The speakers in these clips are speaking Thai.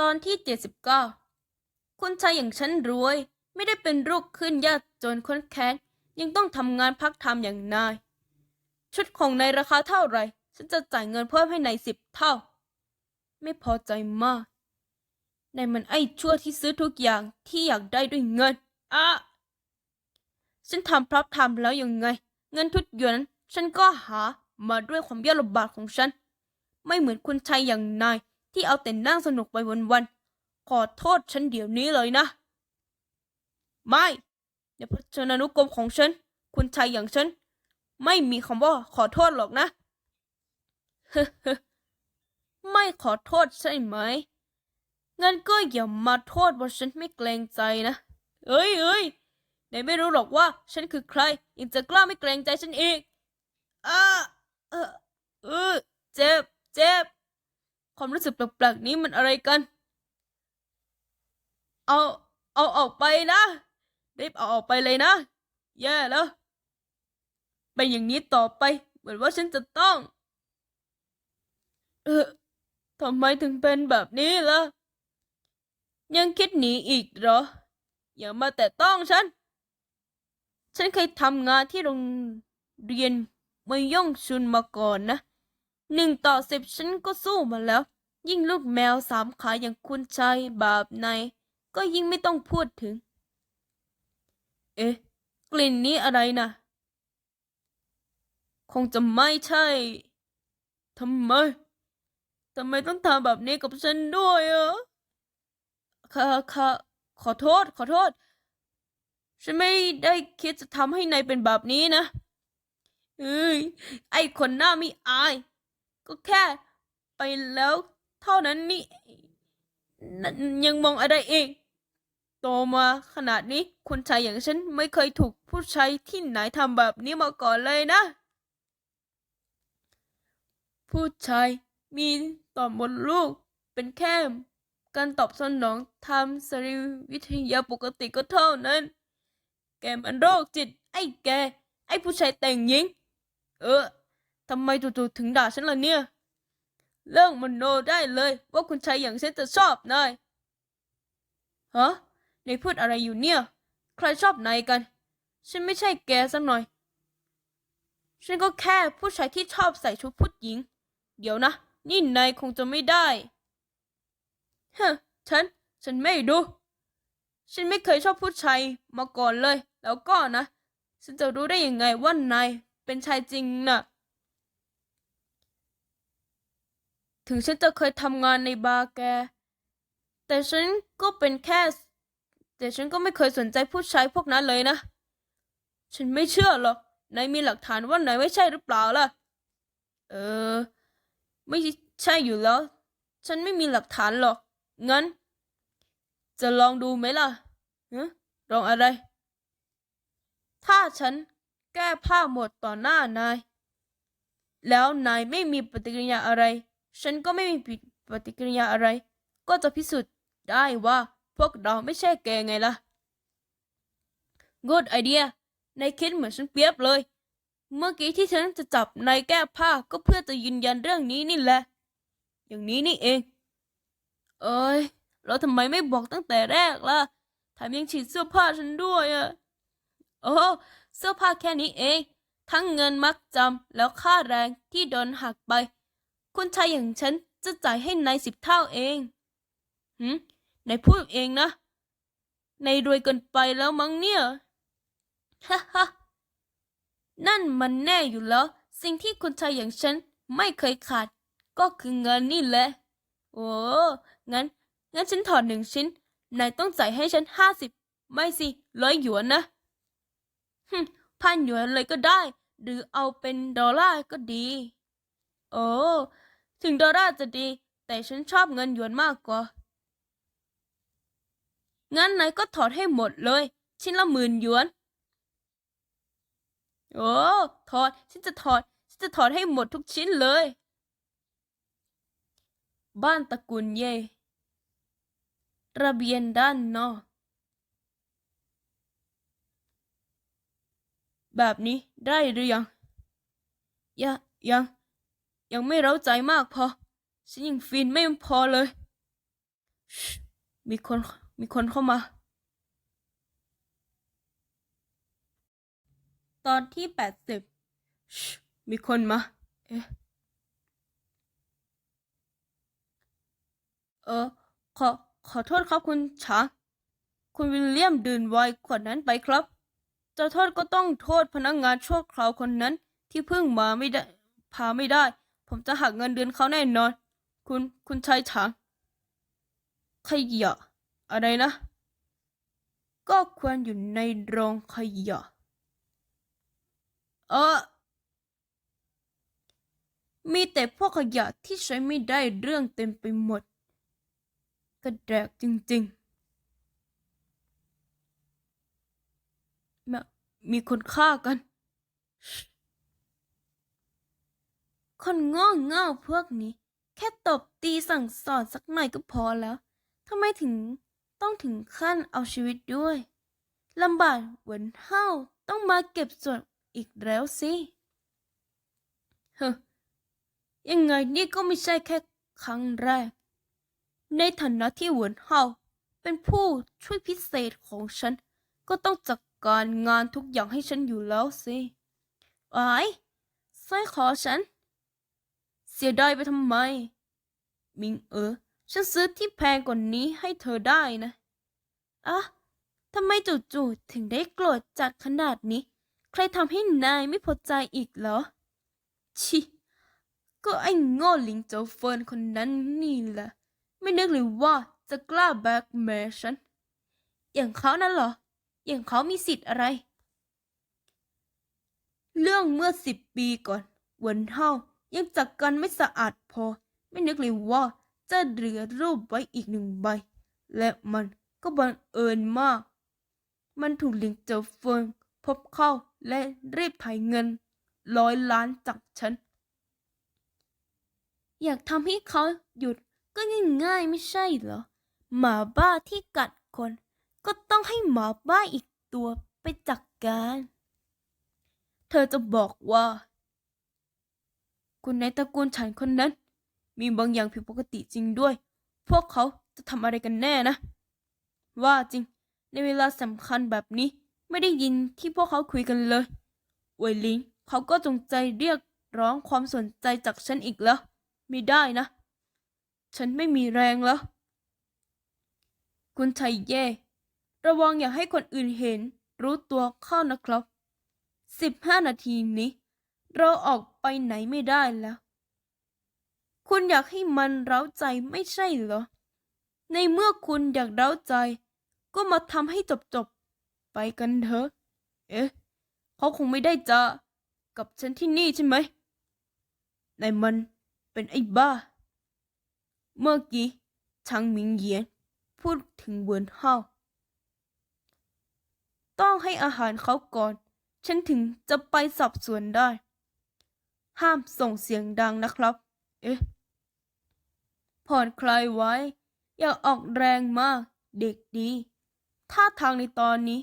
ตอนที่เจ็ดสิบก้าคนชายอย่างฉันรวย ไม่ได้เป็นลูกขึ้นยากจนค้นแค้น ยังต้องทำงานพักทำอย่างนาย ชุดของนายราคาเท่าไหร่ ฉันจะจ่ายเงินเพิ่มให้นายสิบเท่า ไม่พอใจมากนายมันไอ้ชั่วที่ซื้อทุกอย่างที่อยากได้ด้วยเงินอะฉันทำพรับทำแล้วยังไง เงินทุกหยวนฉันก็หามาด้วยความยากลำบากของฉัน ไม่เหมือนคุณชายอย่างนาย ที่เอาแต่นั่งสนุกไปวันๆ ขอโทษฉันเดี๋ยวนี้เลยนะ ไม่ในพจนานุกรมของฉัน คุณชายอย่างฉัน ไม่มีคำว่าขอโทษหรอกนะฮไม่ขอโทษใช่ไหม งั้นก็อย่ามาโทษว่าฉันไม่เกรงใจนะ เอ้ยเอ้ยนายไม่รู้หรอกว่าฉันคือใครยังจะกล้าไม่เกรงใจฉันอีกอ่าเออเออเจ็บ เจ็บ ความรู้สึกแปลกๆนี้มันอะไรกัน เอา เอาออกไปนะรีบเอาออกไปเลยนะ แย่แล้ว เป็นอย่างนี้ต่อไป เหมือนว่าฉันจะต้อง เออทำไมถึงเป็นแบบนี้ล่ะ ยังคิดหนีอีกเหรอ อย่ามาแต่ต้องฉัน ฉันเคยทำงานที่โรงเรียนไม่ย่องชุนมาก่อนนะ หนึ่งต่อสิบฉันก็สู้มาแล้ว ยิ่งลูกแมวสามขาอย่างคุณชายแบบใน ก็ยิ่งไม่ต้องพูดถึง เอ๊ะ กลิ่นนี้อะไรนะคงจะไม่ใช่ทำไมทำไมต้องทำแบบนี้กับฉันด้วยอะค่ะค่ะขอโทษ ขอโทษ ฉันไม่ได้คิดจะทำให้นายเป็นแบบนี้นะเอ้ยไอคนหน้าไม่อาย ก็แค่ไปแล้วเท่านั้นนี่นยังมองอะไรอีกโตมาขนาดนี้คนชายอย่างฉันไม่เคยถูกผู้ชายที่ไหนทำแบบนี้มาก่อนเลยนะ ผู้ชายมีต่อมดลูกเป็นแค่การตอบสนองทางสรีวิทยาปกติก็เท่านั้น แกมันโรคจิต ไอ้แก ไอ้ผู้ชายแต่งหญิง เออ ทำไมจู่ๆถึงด่าฉันล่ะเนี่ย เรื่องมโนได้เลยว่าคุณชายอย่างฉันจะชอบนายฮะนายพูดอะไรอยู่เนี่ย ใครชอบนายกัน ฉันไม่ใช่แกสักหน่อย ฉันก็แค่ผู้ชายที่ชอบใส่ชุดผู้หญิง เดี๋ยวนะ นี่นายคงจะไม่ได้ฮะฉัน ฉันไม่ดู ฉันไม่เคยชอบผู้ชายมาก่อนเลย แล้วก็นะ ฉันจะรู้ได้ยังไงว่านายเป็นชายจริงน่ะ ถึงฉันจะเคยทำงานในบาร์แก แต่ฉันก็เป็นแค่ แต่ฉันก็ไม่เคยสนใจผู้ชายพวกนั้นเลยนะ ฉันไม่เชื่อหรอกนายมีหลักฐานว่านายไม่ใช่หรือเปล่าล่ะ เออ ไม่ใช่อยู่แล้ว ฉันไม่มีหลักฐานหรอก งั้น จะลองดูไหมล่ะฮะลองอะไร ถ้าฉันแก้ผ้าหมดต่อหน้านาย แล้วนายไม่มีปฏิกิริยาอะไร ฉันก็ไม่มีปฏิกิริยาอะไร ก็จะพิสูจน์ได้ว่าพวกเราไม่ใช่แกไงล่ะ good idea นายคิดเหมือนฉันเปรียบเลย เมื่อกี้ที่ฉันจะจับนายแก้ผ้าก็เพื่อจะยืนยันเรื่องนี้นี่แหละ อย่างนี้นี่เอง เอ้ยแล้วทำไมไม่บอกตั้งแต่แรกล่ะแถมยังฉีดเสื้อผ้าฉันด้วยอะโอ้เสื้อผ้าแค่นี้เอง ทั้งเงินมัดจำแล้วค่าแรงที่โดนหักไป คุณชายอย่างฉันจะจ่ายให้นายสิบเท่าเองหืมนายพูดเองนะ นายรวยเกินไปแล้วมั้งเนี่ย ฮ่าฮ่านั่นมันแน่อยู่แล้ว สิ่งที่คุณชายอย่างฉันไม่เคยขาด ก็คือเงินนี่แหละ โอ้ งั้น งั้นฉันถอดหนึ่งชิ้น นายต้องจ่ายให้ฉันห้าสิบ ไม่สิร้อยหยวนนะฮึพันหยวนเลยก็ได้ หรือเอาเป็นดอลลาร์ก็ดี โอ้ ถึงดอลลาร์จะดี แต่ฉันชอบเงินหยวนมากกว่า งั้นนายก็ถอดให้หมดเลย ชิ้นละหมื่นหยวน โอ้ถอด ฉันจะถอด ฉันจะถอดให้หมดทุกชิ้นเลย บ้านตระกูลเย่ระเบียงด้านนอกแบบนี้ได้หรือยัง ยังยัง ยังไม่เร้าใจมากพอ ฉันยังฟินไม่พอเลย มีคน มีคนเข้ามา ตอนที่แปดสิบ มีคนมา เอ๊ะ เออ ขอ ขอโทษครับคุณช้างคุณวิลเลียมดื่นไวน์ขวดนั้นไปครับ จะโทษก็ต้องโทษพนักงานชั่วคราวคนนั้นที่เพิ่งมาไม่ได้ พาไม่ได้ ผมจะหักเงินเดือนเขาแน่นอน คุณ คุณชายช้างขยะ อะไรนะ ก็ควรอยู่ในโรงขยะ เออ มีแต่พวกขยะที่ใช้ไม่ได้เรื่องเต็มไปหมด กระแดกจริงๆมมีคนฆ่ากัน คนโง่เง่าพวกนี้ แค่ตบตีสั่งสอนสักหน่อยก็พอแล้วทำไมถึงต้องถึงขั้นเอาชีวิตด้วยลำบากเหวนเฮาต้องมาเก็บส่วนอีกแล้วสิเฮ้ยังไงนี่ก็ไม่ใช่แค่ครั้งแรก ในฐานะที่เหวนเฮาเป็นผู้ช่วยพิเศษของฉัน ก็ต้องจัดการงานทุกอย่างให้ฉันอยู่แล้วสิไอ้สร้อยคอฉัน เสียดายไปทำไม มิงเออ ฉันซื้อที่แพงกว่านี้ให้เธอได้นะอะทำไมจู่ๆถึงได้โกรธจัดขนาดนี้ ใครทำให้นายไม่พอใจอีกเหรอ ชิ ก็ไอ้โง่ลิงโจเฟินคนนั้นนี่แหละ ไม่นึกเลยว่าจะกล้าแบกเมย์ฉัน อย่างเขานั่นเหรอ อย่างเขามีสิทธิ์อะไร เรื่องเมื่อสิบปีก่อนวินเฮา ยังจัดการไม่สะอาดพอ ไม่นึกเลยว่าจะเหลือรูปไว้อีกหนึ่งใบ และมันก็บังเอิญมาก มันถูกหลิงเจอเฟิงพบเข้าและรีบถ่ายเงินร้อยล้านจากฉัน อยากทำให้เขาหยุดก็ง่ายๆไม่ใช่เหรอ หมาบ้าที่กัดคน ก็ต้องให้หมาบ้าอีกตัวไปจัดกการ เธอจะบอกว่า คุณในตระกูลฉันคนนั้น มีบางอย่างผิดปกติจริงด้วย พวกเขาจะทำอะไรกันแน่นะ ว่าจริง ในเวลาสำคัญแบบนี้ไม่ได้ยินที่พวกเขาคุยกันเลยเวยลิงเขาก็จงใจเรียกร้องความสนใจจากฉันอีกแล้ว ไม่ได้นะ ฉันไม่มีแรงแล้ว คุณชัยเย่ ระวังอย่าให้คนอื่นเห็น รู้ตัวเข้านะครับสิบห้านาทีนี้ เราออกไปไหนไม่ได้แล้ว คุณอยากให้มันเร้าใจไม่ใช่เหรอ ในเมื่อคุณอยากเร้าใจ ก็มาทำให้จบๆ ไปกันเถอะ เอ๊ะ เขาคงไม่ได้จะกับฉันที่นี่ใช่ไหมนายมันเป็นไอ้บ้า เมื่อกี้ชางมิงเหยียน พูดถึงเวินเฮาต้องให้อาหารเขาก่อน ฉันถึงจะไปสอบสวนได้ ห้ามส่งเสียงดังนะครับ เอ๊ะ ผ่อนคลายไว้ อย่าออกแรงมาก เด็กดีท่าทางในตอนนี้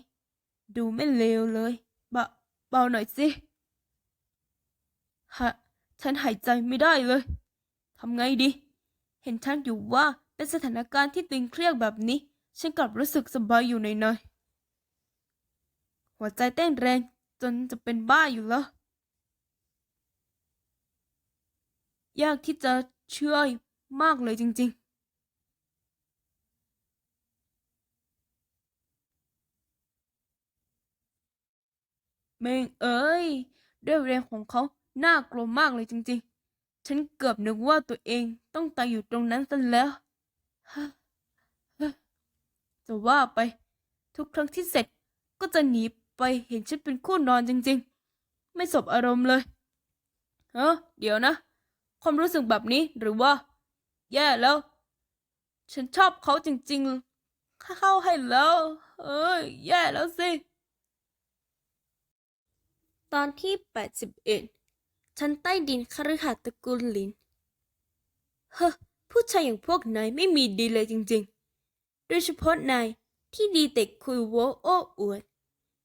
ดูไม่เลวเลยบะเบาหน่อยสิฮะฉันหายใจไม่ได้เลยทำไงดี เห็นฉันอยู่ว่าเป็นสถานการณ์ที่ตึงเครียดแบบนี้ ฉันกลับรู้สึกสบายอยู่หน่อยๆหัวใจเต้นแรงจนจะเป็นบ้าอยู่แล้ว ยากที่จะเชื่อมากเลยจริง ๆเมงเอ้ยด้วยแรงของเขาน่ากลัวมากเลยจริงๆ ฉันเกือบนึกว่าตัวเองต้องตายอยู่ตรงนั้นซะแล้ว จะว่าไป ทุกครั้งที่เสร็จก็จะหนีไปเห็นฉันเป็นคู่นอนจริงๆ ไม่สบอารมณ์เลยเออเดี๋ยวนะ ความรู้สึกแบบนี้หรือว่า แย่แล้ว ฉันชอบเขาจริงๆ เข้าให้แล้ว เอ้ยแย่แล้วสิ ตอนที่ 81 ชั้นใต้ดินคฤหาสน์ตระกูลลิน เฮ้อผู้ชายอย่างพวกนายไม่มีดีเลยจริงๆ โดยเฉพาะนายที่ดีแต่คุยโวโอ้อวด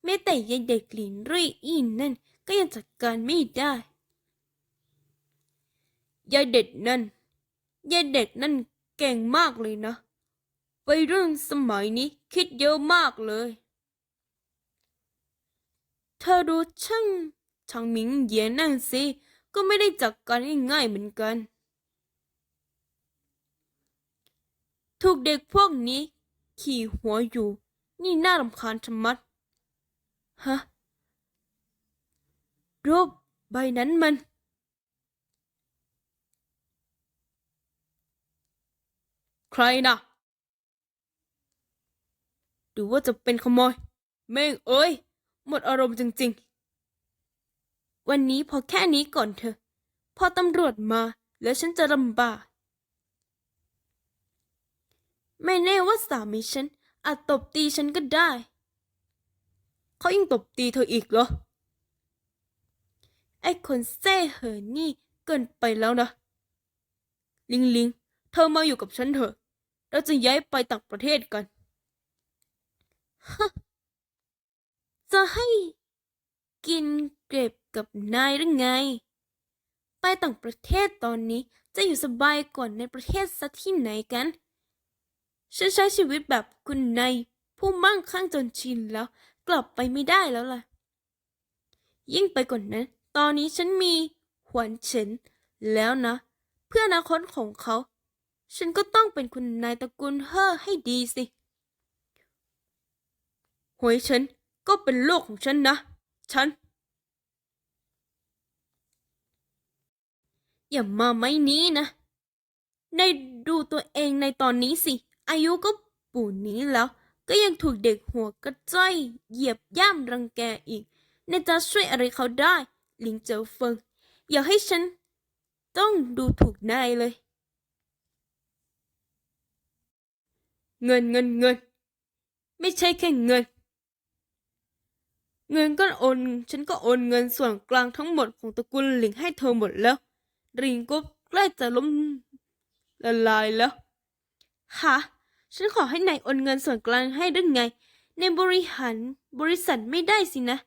แม้แต่ยายเด็กหลินรุ่ยอี้นั่นก็ยังจัดการไม่ได้ ยายเด็กนั่นยายเด็กนั่นเก่งมากเลยนะวัยรุ่นสมัยนี้คิดเยอะมากเลย เธอดูช่างชางหมิงเยียนนั่นสิ ก็ไม่ได้จักกันง่ายๆเหมือนกัน ถูกเด็กพวกนี้ ขี่หัวอยู่ นี่น่ารำคาญชะมัด ฮะ รูปใบนั้นมัน ใครนะดูว่าจะเป็นขโมย แม่งเอ้ย หมดอารมณ์จริงๆ วันนี้พอแค่นี้ก่อนเถอะ พอตำรวจมาแล้วฉันจะลำบาก ไม่แน่ว่าสามีฉันอาจตบตีฉันก็ได้ เขายังตบตีเธออีกเหรอ ไอ้คนแซ่เหินนี่เกินไปแล้วนะ ลิงลิง เธอมาอยู่กับฉันเถอะ เราจะย้ายไปต่างประเทศกัน จะให้กินเก็บกับนายหรือไง ไปต่างประเทศตอนนี้จะอยู่สบายกว่าในประเทศสักที่ไหนกัน ฉันใช้ชีวิตแบบคุณนายผู้มั่งคั่งจนชินแล้ว กลับไปไม่ได้แล้วล่ะ ยิ่งไปกว่านนั้น ตอนนี้ฉันมีหวนเฉินแล้วนะ เพื่ออนาคตของเขา ฉันก็ต้องเป็นคุณนายตระกูลเฮ่อให้ดีสิหวยฉันก็เป็นโลกของฉันนะ ฉัน อย่ามาไม่นี้นะในดูตัวเองในตอนนี้สิ อายุก็ปู่นี้แล้ว ก็ยังถูกเด็กหัวกระจ้อยเหยียบย่ำรังแกอีกในจะช่วยอะไรเขาได้ ลิงเจอเฟิง อย่าให้ฉัน ต้องดูถูกนายเลย เงินเงินเงิน ไม่ใช่แค่เงิน เงินก็โอน ฉันก็โอนเงินส่วนกลางทั้งหมดของตระกูลหลิงให้เธอหมดแล้ว ริงก็ใกล้จะล้มละลายแล้วฮะฉันขอให้นายโอนเงินส่วนกลางให้ได้ไง ในบริหารบริษัทไม่ได้สินะ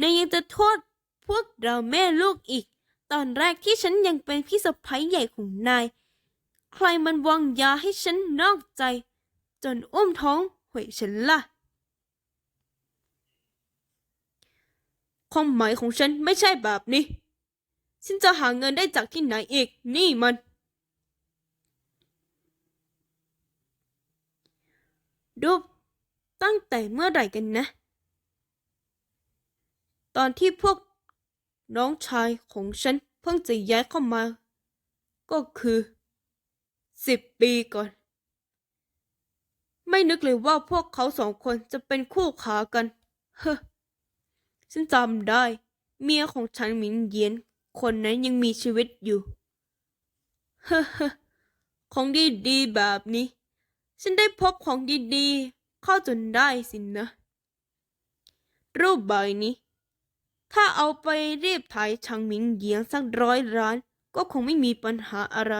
นายยังจะโทษพวกเราแม่ลูกอีก ตอนแรกที่ฉันยังเป็นพี่สะใภ้ใหญ่ของนาย ใครมันวางยาให้ฉันนอกใจ จนอุ้มท้องหวยฉันล่ะ ความหมายของฉันไม่ใช่แบบนี้ ฉันจะหาเงินได้จากที่ไหนอีก นี่มันรูตั้งแต่เมื่อไหร่กันนะ ตอนที่พวกน้องชายของฉันเพิ่งจะย้ายเข้ามา ก็คือ สิบปีก่อน ไม่นึกเลยว่าพวกเขาสองคนจะเป็นคู่ขากัน เฮ้ฉันจำได้ เมียของฉันหมินเยียน คนนั้นยังมีชีวิตอยู่ เฮ้อของดีๆแบบนี้ ฉันได้พบของดีๆ เข้าจนได้สินะ รูปใบนี้ ถ้าเอาไปเรียบถ่ายชางหมิงเยียงสักร้อยร้าน ก็คงไม่มีปัญหาอะไร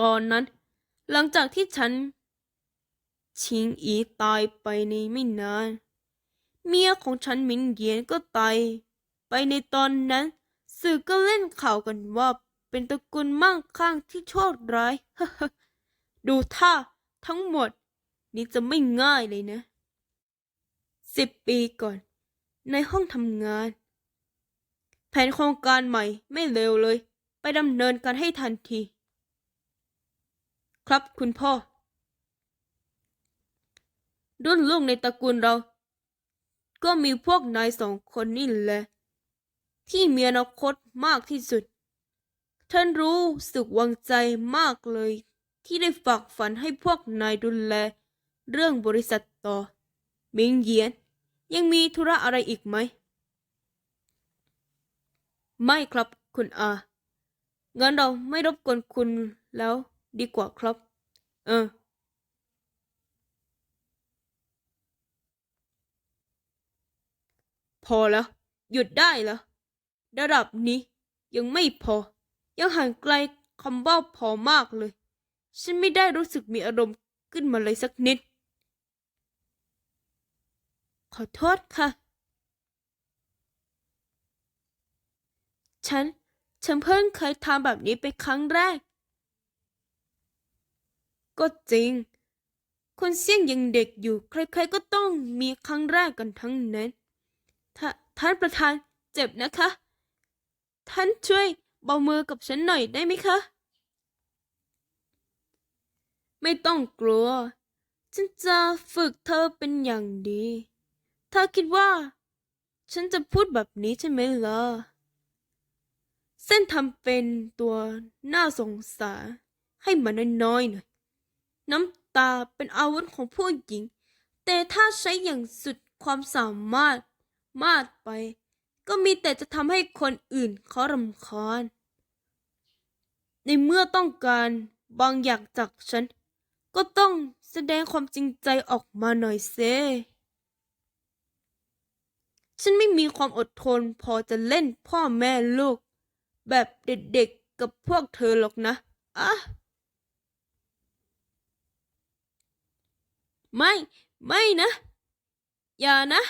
ตอนนั้น หลังจากที่ฉัน ชิงอีตายไปในไม่นาน เมียของฉันหมิงเยียนก็ตายไปในตอนนั้น สื่อก็เล่นข่าวกันว่าเป็นตระกูลมั่งคั่งที่โชคร้ายดูท่าทั้งหมด นี่จะไม่ง่ายเลยนะสิบปีก่อน ในห้องทำงาน แผนโครงการใหม่ไม่เร็วเลย ไปดำเนินการให้ทันที ครับคุณพ่อ รุ่นลูกในตระกูลเรา ก็มีพวกนายสองคนนี่แหละที่มีอนาคตมากที่สุด ท่านรู้สึกวางใจมากเลย ที่ได้ฝากฝันให้พวกนายดูแล เรื่องบริษัทต่อ มิงเยียน ยังมีธุระอะไรอีกไหม ไม่ครับคุณอา งั้นเราไม่รบกวนคุณแล้ว ดีกว่าครับ เออ พอแล้ว หยุดได้แล้ว ระดับนี้ยังไม่พอ ยังห่างไกลคำว่าพอมากเลย ฉันไม่ได้รู้สึกมีอารมณ์ขึ้นมาเลยสักนิด ขอโทษค่ะ ฉัน ฉันเพิ่งเคยทำแบบนี้เป็นครั้งแรก ก็จริง คนเสี่ยงยังเด็กอยู่ใครๆก็ต้องมีครั้งแรกกันทั้งนั้นท่าท่านประธานเจ็บนะคะ ท่านช่วยเบามือกับฉันหน่อยได้ไหมคะ ไม่ต้องกลัว ฉันจะฝึกเธอเป็นอย่างดีเธอคิดว่า ฉันจะพูดแบบนี้ใช่ไหมล่ะ เส้นทำเป็นตัวน่าสงสารให้มันน้อยๆหน่อย น้ำตาเป็นอาวุธของผู้หญิง แต่ถ้าใช้อย่างสุดความสามารถมากไป ก็มีแต่จะทำให้คนอื่นเขารำคาญ ในเมื่อต้องการบางอย่างจากฉัน ก็ต้องแสดงความจริงใจออกมาหน่อยเซฉันไม่มีความอดทนพอจะเล่นพ่อแม่ลูก แบบเด็กๆกับพวกเธอหรอกนะ อะ ไม่ ไม่นะ อย่านะ